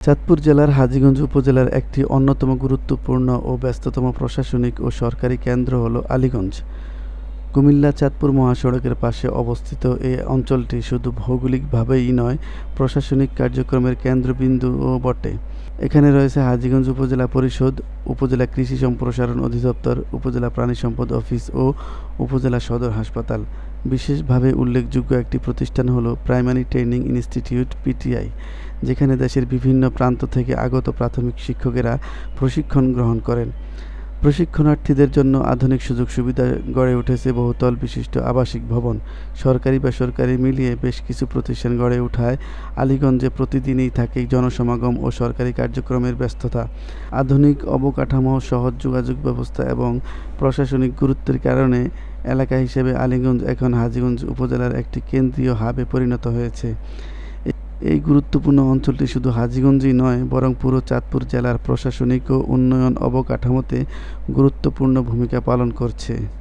চাঁদপুর জেলার হাজীগঞ্জ উপজেলার একটি অন্যতম গুরুত্বপূর্ণ ও ব্যস্ততম প্রশাসনিক ও সরকারি কেন্দ্র হল আলীগঞ্জ। কুমিল্লা চাঁদপুর মহাসড়কের পাশে অবস্থিত এই অঞ্চলটি শুধু ভৌগোলিকভাবেই নয়, প্রশাসনিক কার্যক্রমের কেন্দ্রবিন্দুও বটে। এখানে রয়েছে হাজীগঞ্জ উপজেলা পরিষদ, উপজেলা কৃষি সম্প্রসারণ অধিদপ্তর, উপজেলা প্রাণী সম্পদ অফিস ও উপজেলা সদর হাসপাতাল। বিশেষভাবে উল্লেখযোগ্য একটি প্রতিষ্ঠান হলো প্রাইমারি ট্রেনিং ইনস্টিটিউট, পিটিআই, যেখানে দেশের বিভিন্ন প্রান্ত থেকে আগত প্রাথমিক শিক্ষকেরা প্রশিক্ষণ গ্রহণ করেন। প্রশিক্ষণার্থীদের জন্য আধুনিক সুযোগ সুবিধা গড়ে উঠেছে বহুতল বিশিষ্ট আবাসিক ভবন। সরকারি বেসরকারি মিলিয়ে বেশ কিছু প্রতিষ্ঠান গড়ে উঠায়। আলীগঞ্জে প্রতিদিনই থাকে জনসমাগম ও সরকারি কার্যক্রমের ব্যস্ততা। আধুনিক অবকাঠামো, সহজ যোগাযোগ ব্যবস্থা এবং প্রশাসনিক গুরুত্বের কারণে এলাকা হিসেবে আলীগঞ্জ এখন হাজীগঞ্জ উপজেলার একটি কেন্দ্রীয় হাবে পরিণত হয়েছে। এই গুরুত্বপূর্ণ অঞ্চলটি শুধু হাজিগঞ্জই নয়, বরং পুরো চাঁদপুর জেলার প্রশাসনিক ও উন্নয়ন অবকাঠামোতে গুরুত্বপূর্ণ ভূমিকা পালন করছে।